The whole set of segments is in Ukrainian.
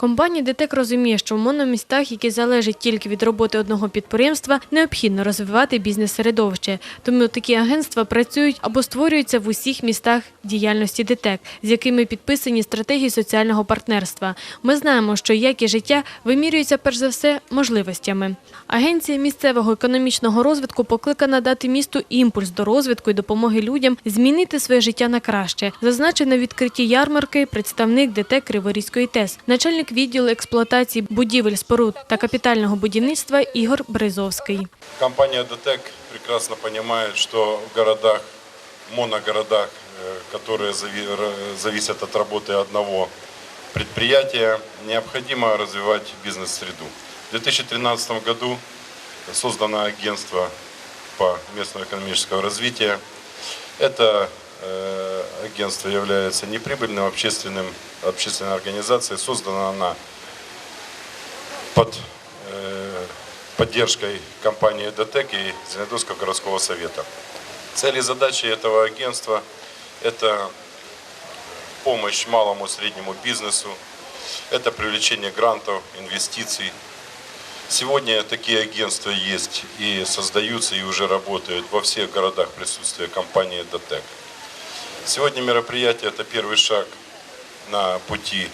Компанія ДТЕК розуміє, що в мономістах, які залежать тільки від роботи одного підприємства, необхідно розвивати бізнес-середовище. Тому такі агентства працюють або створюються в усіх містах діяльності ДТЕК, з якими підписані стратегії соціального партнерства. Ми знаємо, що якість життя вимірюється перш за все можливостями. Агенція місцевого економічного розвитку покликана дати місту імпульс до розвитку і допомоги людям змінити своє життя на краще. Зазначив на відкритті ярмарки представник ДТЕК Криворізької ТЕС, начальник відділу експлуатації будівель, споруд та капітального будівництва Ігор Бризовський. Компания ДТЕК прекрасно понимает, что в городах, моногородах, э, которые зави- р- зависят от работы одного предприятия, необходимо развивать бизнес-среду. В 2013 году создано агентство по местному экономического развития. Это э, агентство является неприбыльным общественным, общественной организацией. Создана она под э, поддержкой компании ДТЕК и Зеленодольского городского совета. Цели и задачи этого агентства – это помощь малому и среднему бизнесу, это привлечение грантов, инвестиций. Сегодня такие агентства есть и создаются, и уже работают во всех городах присутствия компании ДТЕК. Сегодня мероприятие – это первый шаг на пути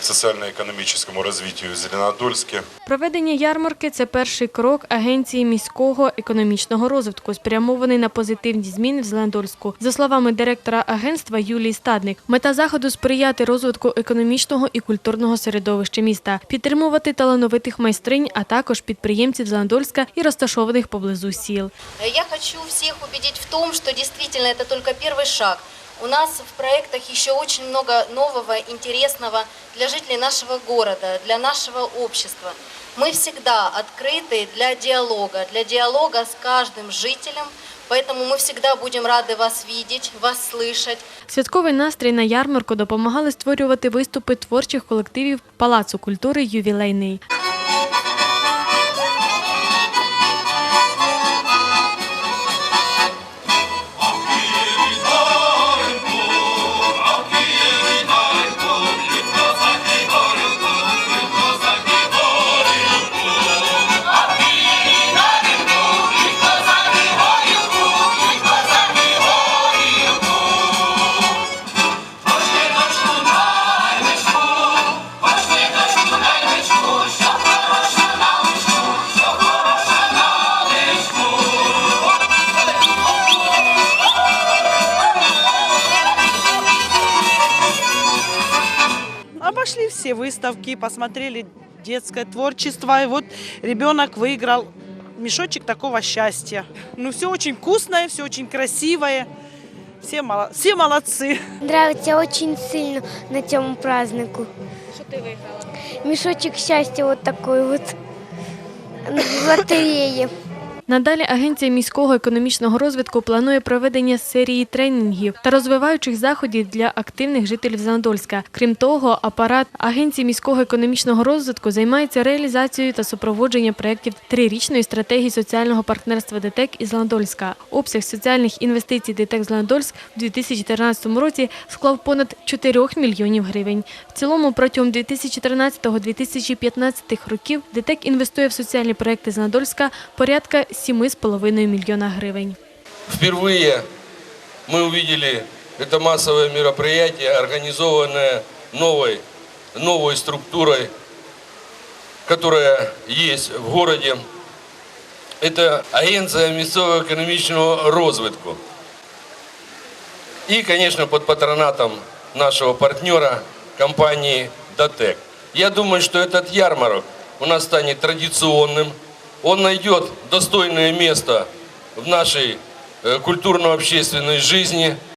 к социально-экономическому развитию в Зеленодольске. Проведення ярмарки це перший крок агенції міського економічного розвитку, спрямований на позитивні зміни в Зеленодольську. За словами директора агентства Юлії Стадник, мета заходу сприяти розвитку економічного і культурного середовища міста, підтримувати талановитих майстринь, а також підприємців Зеленодольська і розташованих поблизу сіл. Я хочу всех убедить в том, что действительно это только первый шаг. У нас в проектах еще очень много нового, интересного для жителей нашего города, для нашего общества. Мы всегда открыты для диалога, для диалога с каждым жителем, поэтому мы всегда будем рады вас видеть, вас слышать. Святковий настрій на ярмарку допомагали створювати виступи творчих колективів Палацу культури Ювілейний. Обошли все выставки, посмотрели детское творчество. И вот ребенок выиграл мешочек такого счастья. Ну, все очень вкусное, все очень красивое. Все, мало- все молодцы. Нравится очень сильно на цьому празднику. Що ти виграла? Мешочек счастья вот такой вот в лотерее. Надалі агенція міського економічного розвитку планує проведення серії тренінгів та розвиваючих заходів для активних жителів Зеленодольська. Крім того, апарат агенції міського економічного розвитку займається реалізацією та супроводженням проєктів трирічної стратегії соціального партнерства ДТЕК і Зеленодольська. Обсяг соціальних інвестицій ДТЕК Зеленодольськ у 2014 році склав понад 4 мільйонів гривень. В цілому протягом 2013-2015 років ДТЕК інвестує в соціальні проекти Зеленодольська порядка 7,5 мільйона гривень. Впервые мы увидели это массовое мероприятие, организованное новой, новой структурой, которая есть в городе. Это агенция місцевого экономического розвитку. И, конечно, под патронатом нашего партнера, компании «Датек». Я думаю, что этот ярмарок у нас станет традиционным. Он найдет достойное место в нашей э, культурно-общественной жизни.